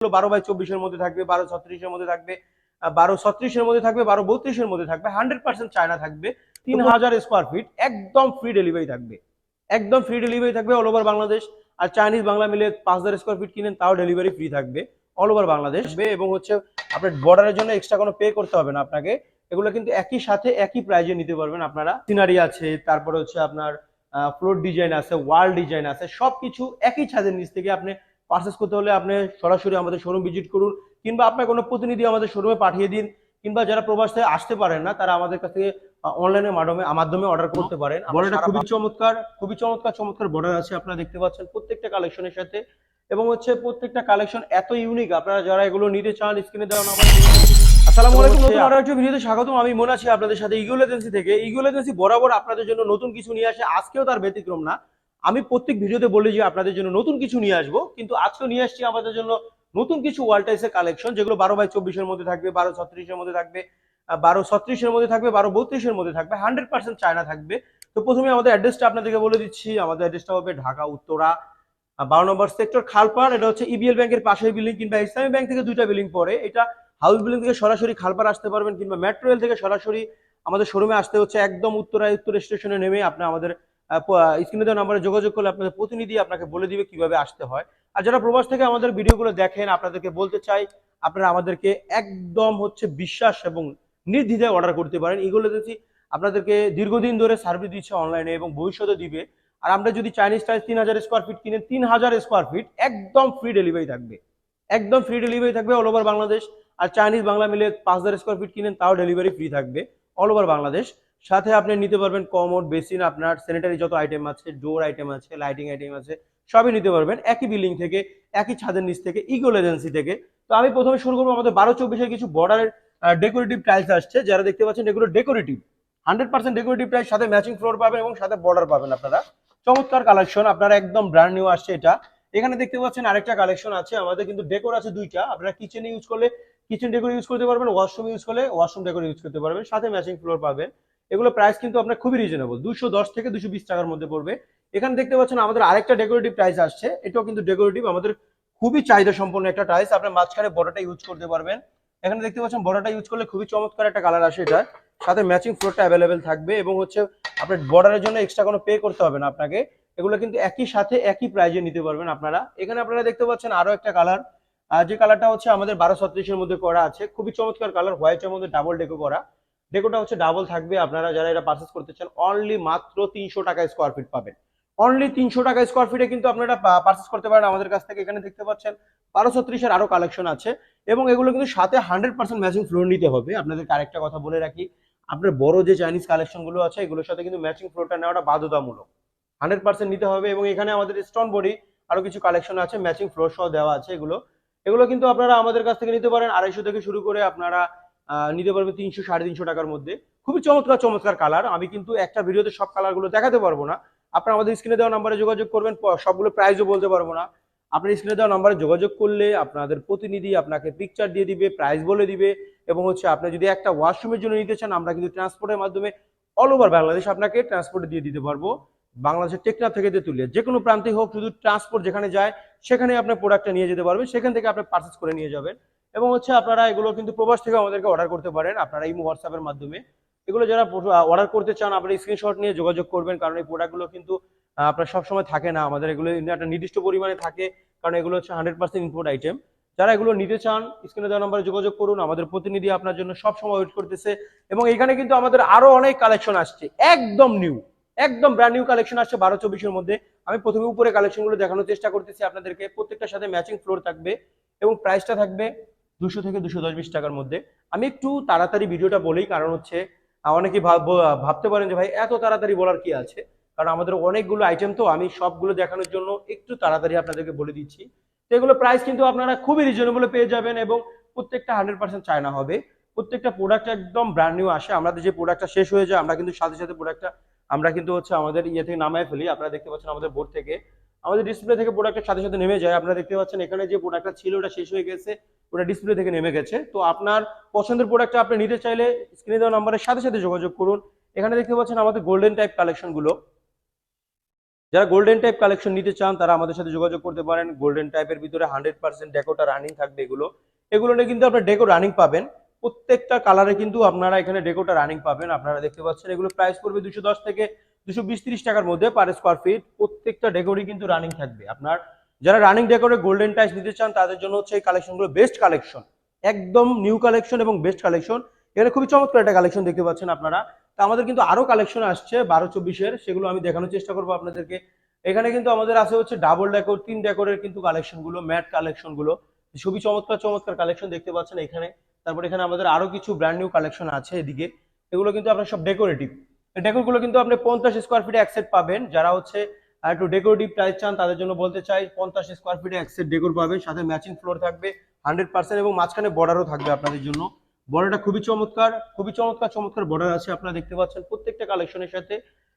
বারো বাই চব্বিশের মধ্যে থাকবে বারো ছত্রিশের মধ্যে থাকবে বারো ছত্রিশের মধ্যে থাকবে বারো বত্রিশের মধ্যে থাকবে হান্ড্রেড পার্সেন্ট চায়না থাকবে তিন হাজার স্কোয়ার ফিট একদম ফ্রি ডেলিভারি থাকবে একদম ফ্রি ডেলিভারি থাকবে অল ওভার বাংলাদেশ আর চাইনিজ বাংলা মিলে পাঁচ হাজার স্কোয়ার ফিট কিনেন তাও ডেলিভারি ফ্রি থাকবে অল ওভার বাংলাদেশ। এবং হচ্ছে আপনার বর্ডারের জন্য এক্সট্রা কোনো পে করতে হবে না আপনাকে এগুলো কিন্তু একই সাথে একই প্রাইজে নিতে পারবেন আপনারা। সিনারি আছে তারপরে হচ্ছে আপনার ফ্লোর ডিজাইন আছে ওয়াল ডিজাইন আছে সবকিছু একই ছাদের নিচ থেকে আপনি পারচেস করতে হলে আপনি সরাসরি আমাদের শোরুম ভিজিট করুন কিংবা আপনার কোনো প্রতিনিধি আমাদের শোরুমে পাঠিয়ে দিন কিংবা যারা প্রবাস থেকে আসতে পারেন না তারা আমাদের কাছ থেকে অনলাইনের মাধ্যমে মাধ্যমে অর্ডার করতে পারেন। বর্ডারটা খুবই চমৎকার খুবই চমৎকার চমৎকার বর্ডার আছে আপনারা দেখতে পাচ্ছেন প্রত্যেকটা কালেকশনের সাথে। এবং হচ্ছে প্রত্যেকটা কালেকশন এত ইউনিক আপনারা যারা এগুলো নিতে চান স্ক্রিনে দেওয়া নাম্বার আসসালামু আলাইকুম নতুন আরও একটা ভিডিওতে স্বাগতম আমি মনে আছি আপনাদের সাথে ইগুল এজেন্সি থেকে। ইগুল এজেন্সি বরাবর আপনাদের জন্য নতুন কিছু নিয়ে আসে আজকেও তার ব্যতিক্রম না। আমি প্রত্যেক ভিডিওতে বলি যে আপনাদের জন্য নতুন কিছু নিয়ে আসব, কিন্তু আজকেও নিয়ে আসছি আমাদের জন্য নতুন কিছু ওয়ালটাইসের কালেকশন যেগুলো বারো বাই চব্বিশের মধ্যে থাকবে, বারো ছত্রিশের মধ্যে থাকবে বারো ছত্রিশের মধ্যে থাকবে, বারো বত্রিশের মধ্যে থাকবে হান্ড্রেড পার্সেন্ট চায়না থাকবে। তো প্রথমে আমাদের অ্যাড্রেসটা আপনাদেরকে বলে দিচ্ছি, আমাদের অ্যাড্রেসটা হবে ঢাকা, উত্তরা বারো নম্বর সেক্টর খালপাড়, এটা হচ্ছে ইবিএল ব্যাংকের পাশের বিল্ডিং কিংবা ইসলামী ব্যাংক থেকে দুইটা বিল্ডিং পরে এটা হাউস বিল্ডিং থেকে সরাসরি খালপাড় আসতে পারবেন কিংবা মেট্রো রেল থেকে সরাসরি আমাদের শোরুমে আসতে হচ্ছে, একদম উত্তরায় উত্তর স্টেশনে নেমে আপনি আমাদের স্ক্রিনে দেওয়া নাম্বারে যোগাযোগ করলে আপনাদের প্রতিনিধি আপনাকে বলে দিবে কীভাবে আসতে হয়। আর যারা প্রবাস থেকে আমাদের ভিডিওগুলো দেখেন, আপনাদেরকে বলতে চাই, আপনারা আমাদেরকে একদম হচ্ছে বিশ্বাস এবং নির্দ্বিধায় অর্ডার করতে পারেন। এগুলো দেখছি আপনাদেরকে দীর্ঘদিন ধরে সার্ভিস দিচ্ছে অনলাইনে এবং ভবিষ্যতে দিবে। আর আমরা যদি চাইনিজ টাইজ তিন হাজার স্কোয়ার ফিট কিনেন তিন হাজার স্কোয়ার ফিট একদম ফ্রি ডেলিভারি থাকবে। একদম ফ্রি ডেলিভারি থাকবে অল ওভার বাংলাদেশ আর চাইনিজ বাংলা মিলে পাঁচ হাজার স্কোয়ার ফিট কিনেন, তাও ডেলিভারি ফ্রি থাকবে অল ওভার বাংলাদেশ সাথে আপনি নিতে পারবেন কমোড, বেসিন, আপনার স্যানিটারি যত আইটেম আছে ডোর আইটেম আছে লাইটিং আইটেম আছে, সবই নিতে পারবেন। একই বিল্ডিং থেকে, একই ছাদের নিচ থেকে ইগল এজেন্সি থেকে। তো আমি প্রথমে শুরু করব আমাদের বারো চব্বিশের কিছু বর্ডারের ডেকোরেটিভ টাইলস আসছে। যারা দেখতে পাচ্ছেন, এগুলো decorative hundred percent decorative tiles সাথে ম্যাচিং ফ্লোর পাবেন এবং সাথে বর্ডার পাবেন আপনারা। চমৎকার কালেকশন আপনারা একদম ব্র্যান্ড নিউ আসছে এটা। এখানে দেখতে পাচ্ছেন আরেকটা কালেকশন আছে, আমাদের কিন্তু ডেকোর আছে দুইটা। আপনারা কিচেনে ইউজ করলে কিচেন ডেকোর ইউজ করতে পারবেন ওয়াশরুম ইউজ করলে ওয়াশরুম ডেকোর ইউজ করতে পারবেন, সাথে ম্যাচিং ফ্লোর পাবেন। এগুলো প্রাইস কিন্তু আপনার খুবই রিজনেবল দুশো দশ থেকে দুশো বিশ টাকার মধ্যে পড়বে। এখানে দেখতে পাচ্ছেন আমাদের আরেকটা ডেকোরেটিভ টাইলস আসছে। এটাও কিন্তু ডেকোরেটিভ আমাদের খুবই চাহিদা সম্পন্ন একটা টাইলস আপনার মাঝখানে বড়টা ইউজ করতে পারবেন। এখানে দেখতে পাচ্ছেন বড়টা ইউজ করলে খুবই চমৎকার একটা কালার আসে এটা সাথে ম্যাচিং ফ্লোরটা অ্যাভেলেবেল থাকবে এবং হচ্ছে আপনার বর্ডারের জন্য এক্সট্রা কোনো পে করতে হবে না আপনাকে। এগুলো কিন্তু একই সাথে একই প্রাইজে নিতে পারবেন আপনারা। এখানে আপনারা দেখতে পাচ্ছেন আরও একটা কালার যে কালারটা হচ্ছে আমাদের বারো ছত্রিশের মধ্যে করা আছে। খুবই চমৎকার কালার হোয়াইটের মধ্যে ডাবল ডেকো করা। ডেকোটা হচ্ছে ডাবল থাকবে। আপনারা যারা এটা পারচেস করতে চান অনলি মাত্র তিনশো টাকা স্কোয়ার ফিট পাবেন। অনলি তিনশো টাকা স্কোয়ার ফিটে কিন্তু আপনারা পারচেস করতে পারেন আমাদের কাছ থেকে। এখানে দেখতে পাচ্ছেন বারো ছত্রিশের আরও কালেকশন আছে। এবং এগুলো কিন্তু সাথে হান্ড্রেড পার্সেন্ট ম্যাচিং ফ্লোর নিতে হবে। আপনাদেরকে আরেকটা কথা বলে রাখি, আপনার বড় যে চাইনিজ কালেকশনগুলো আছে, এগুলোর সাথে কিন্তু ম্যাচিং ফ্লোরটা নেওয়াটা বাধ্যতামূলক। হান্ড্রেড পার্সেন্ট নিতে হবে এবং এখানে আমাদের স্টোন বডি আরও কিছু কালেকশন আছে ম্যাচিং ফ্লোর সহ দেওয়া আছে এগুলো। এগুলো কিন্তু আপনারা আমাদের কাছ থেকে নিতে পারেন। আড়াইশো থেকে শুরু করে আপনারা নিতে পারবেন তিনশো, সাড়ে তিনশো টাকার মধ্যে। খুবই চমৎকার চমৎকার কালার আমি কিন্তু একটা ভিডিওতে সব কালারগুলো দেখাতে পারব না। আপনারা আমাদের স্ক্রিনে দেওয়া নাম্বারে যোগাযোগ করবেন সবগুলো প্রাইসও বলতে পারব না। আপনার স্ক্রিনে দেওয়া নাম্বারে যোগাযোগ করলে আপনাদের প্রতিনিধি আপনাকে পিকচার দিয়ে দিবে প্রাইস বলে দিবে এবং হচ্ছে আপনি যদি একটা ওয়াশরুমের জন্য নিতে চান, আমরা কিন্তু ট্রান্সপোর্টের মাধ্যমে অল ওভার বাংলাদেশ আপনাকে ট্রান্সপোর্টে দিয়ে দিতে পারব। বাংলাদেশের টেকনাফ থেকে তেতুলিয়া, যে কোনো প্রান্তে হোক, শুধু ট্রান্সপোর্ট যেখানে যায় সেখানে আপনার প্রোডাক্টটা নিয়ে যেতে পারবেন। সেখান থেকে আপনি পারচেস করে নিয়ে যাবেন। এবং হচ্ছে আপনারা এগুলো কিন্তু প্রবাস থেকে আমাদেরকে অর্ডার করতে পারেন আপনারা এই হোয়াটসঅ্যাপের মাধ্যমে। এগুলো যারা অর্ডার করতে চান আপনারা স্ক্রিনশট নিয়ে যোগাযোগ করবেন কারণ এই প্রোডাক্টগুলো কিন্তু আপনার সবসময় থাকে না। আমাদের এগুলো একটা নির্দিষ্ট পরিমাণে থাকে কারণ এগুলো হচ্ছে হান্ড্রেড পার্সেন্ট ইম্পোর্ট আইটেম যারা এগুলো নিতে চান স্ক্রিনে দেওয়া নাম্বারে যোগাযোগ করুন। আমাদের প্রতিনিধি আপনার জন্য সব সময় ওয়েট করতেছে এবং এখানে কিন্তু আমাদের আরও অনেক কালেকশন আসছে, একদম নিউ একদম ব্র্যান্ড নিউ কালেকশন আসছে বারো চব্বিশের মধ্যে। আমি প্রথমে উপরে কালেকশনগুলো দেখানোর চেষ্টা করতেছি। আপনাদেরকে প্রত্যেকটার সাথে ম্যাচিং ফ্লোর থাকবে এবং প্রাইসটা থাকবে দুশো থেকে দুশো দশ বিশ টাকার মধ্যে। আমি একটু তাড়াতাড়ি ভিডিওটা বলেই কারণ হচ্ছে অনেকে ভাবতে পারেন যে, ভাই, এত তাড়াতাড়ি বলার কি আছে? কারণ আমাদের অনেকগুলো আইটেম তো, আমি সবগুলো দেখানোর জন্য একটু তাড়াতাড়ি আপনাদেরকে বলে দিচ্ছি। তো এগুলো প্রাইস কিন্তু আপনারা খুবই রিজনেবল পেয়ে যাবেন এবং প্রত্যেকটা হান্ড্রেড পার্সেন্ট চায়না হবে। প্রত্যেকটা প্রোডাক্ট একদম ব্র্যান্ড নিউ আসে। আমাদের যে প্রোডাক্টটা শেষ হয়ে যায়, আমরা কিন্তু সাথে সাথে প্রোডাক্টটা আমরা কিন্তু হচ্ছে আমাদের ইয়ে থেকে নামায় ফেলি। আপনারা দেখতে পাচ্ছেন আমাদের বোর্ড থেকে। আমাদের ডিসপ্লে থেকে প্রোডাক্টের সাথে সাথে নেমে যায়। আপনারা দেখতে পাচ্ছেন এখানে যে প্রোডাক্টটা ছিল, ওটা শেষ হয়ে গেছে। ওটা ডিসপ্লে থেকে নেমে গেছে। তো আপনার পছন্দের প্রোডাক্টটা আপনি নিতে চাইলে স্ক্রিনে দেওয়া নাম্বারের সাথে সাথে যোগাযোগ করুন। এখানে দেখতে পাচ্ছেন আমাদের গোল্ডেন টাইপ কালেকশনগুলো। যারা গোল্ডেন টাইপ কালেকশন নিতে চান, তারা আমাদের সাথে যোগাযোগ করতে পারেন। গোল্ডেন টাইপের ভিতরে হান্ড্রেড পার্সেন্ট ডেকোটা রানিং থাকবে এগুলো। এগুলো নিয়ে কিন্তু আপনার ডেকো রানিং পাবেন। প্রত্যেকটা কালারে কিন্তু আপনারা এখানে ডেকোটা রানিং পাবেন। আপনারা দেখতে পাচ্ছেন এগুলো প্রাইস পড়বে দুশো দশ থেকে দুশো বিশ টাকার মধ্যে পার স্কোয়ার ফিট প্রত্যেকটা ডেকোরই কিন্তু রানিং থাকবে। আপনার যারা রানিং ডেকোরে গোল্ডেন টাইস নিতে চান, তাদের জন্য হচ্ছে এই কালেকশনগুলো বেস্ট কালেকশন একদম নিউ কালেকশন এবং বেস্ট কালেকশন এখানে খুবই চমৎকার একটা কালেকশন দেখতে পাচ্ছেন আপনারা। তো আমাদের কিন্তু আরও কালেকশন আসছে, বারো চব্বিশের। সেগুলো আমি দেখানোর চেষ্টা করব আপনাদেরকে। এখানে কিন্তু আমাদের আছে হচ্ছে ডাবল ডেকোর তিন ডেকোরের কিন্তু কালেকশনগুলো ম্যাট কালেকশনগুলো। খুবই চমৎকার চমৎকার কালেকশন দেখতে পাচ্ছেন এখানে। তারপর এখানে আমাদের আরও কিছু ব্র্যান্ড নিউ কালেকশন আছে এদিকে। এগুলো কিন্তু আপনার সব ডেকোরেটিভ ডেকোরগুলো কিন্তু আপনি পঞ্চাশ স্কোয়ার ফিটে এক পাবেন। যারা হচ্ছে আর একটু ডেকোরেটিভ প্রাইস চান, তাদের জন্য বলতে চাই, পঞ্চাশ স্কোয়ার ফিটে এক সেট ডেকোর পাবেন, সাথে ম্যাচিং ফ্লোর থাকবে হান্ড্রেড পার্সেন্ট এবং মাঝখানে বর্ডারও থাকবে আপনাদের জন্য। বর্ডারটা খুবই চমৎকার খুবই চমৎকার চমৎকার বর্ডার আছে, আপনারা দেখতে পাচ্ছেন প্রত্যেকটা কালেকশনের সাথে।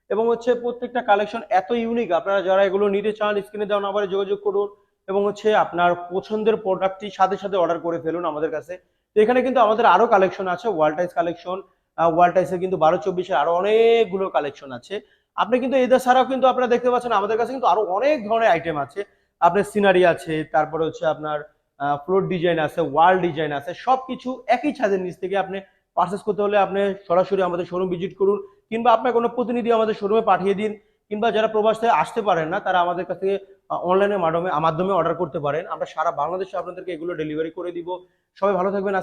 এবং হচ্ছে প্রত্যেকটা কালেকশন এত ইউনিক আপনারা যারা এগুলো নিতে চান স্ক্রিনে দেওয়া নাম্বারে যোগাযোগ করুন, এবং হচ্ছে আপনার পছন্দের প্রোডাক্টটি সাথে সাথে অর্ডার করে ফেলুন আমাদের কাছে। তো এখানে কিন্তু আমাদের আরও কালেকশন আছে ওয়ালটাইস কালেকশন ওয়ার্ল্ড ওয়ালটাইসের কিন্তু বারো চব্বিশের আরও অনেকগুলো কালেকশন আছে। আপনি কিন্তু এদের ছাড়াও কিন্তু আপনারা দেখতে পাচ্ছেন, আমাদের কাছে কিন্তু আরও অনেক ধরনের আইটেম আছে। আপনার সিনারি আছে, তারপরে হচ্ছে আপনার ফ্লোর ডিজাইন আছে ওয়াল ডিজাইন আছে, সবকিছু একই ছাদের নিচ থেকে আপনি পারচেস করতে হলে আপনি সরাসরি আমাদের শোরুম ভিজিট করুন, কিংবা আপনার কোনো প্রতিনিধি আমাদের শোরুমে পাঠিয়ে দিন, কিংবা যারা প্রবাস থেকে আসতে পারেন না, তারা আমাদের কাছ থেকে অনলাইনের মাধ্যমে মাধ্যমে অর্ডার করতে পারেন। আমরা সারা বাংলাদেশে আপনাদেরকে এগুলো ডেলিভারি করে দিব। সবাই ভালো থাকবেন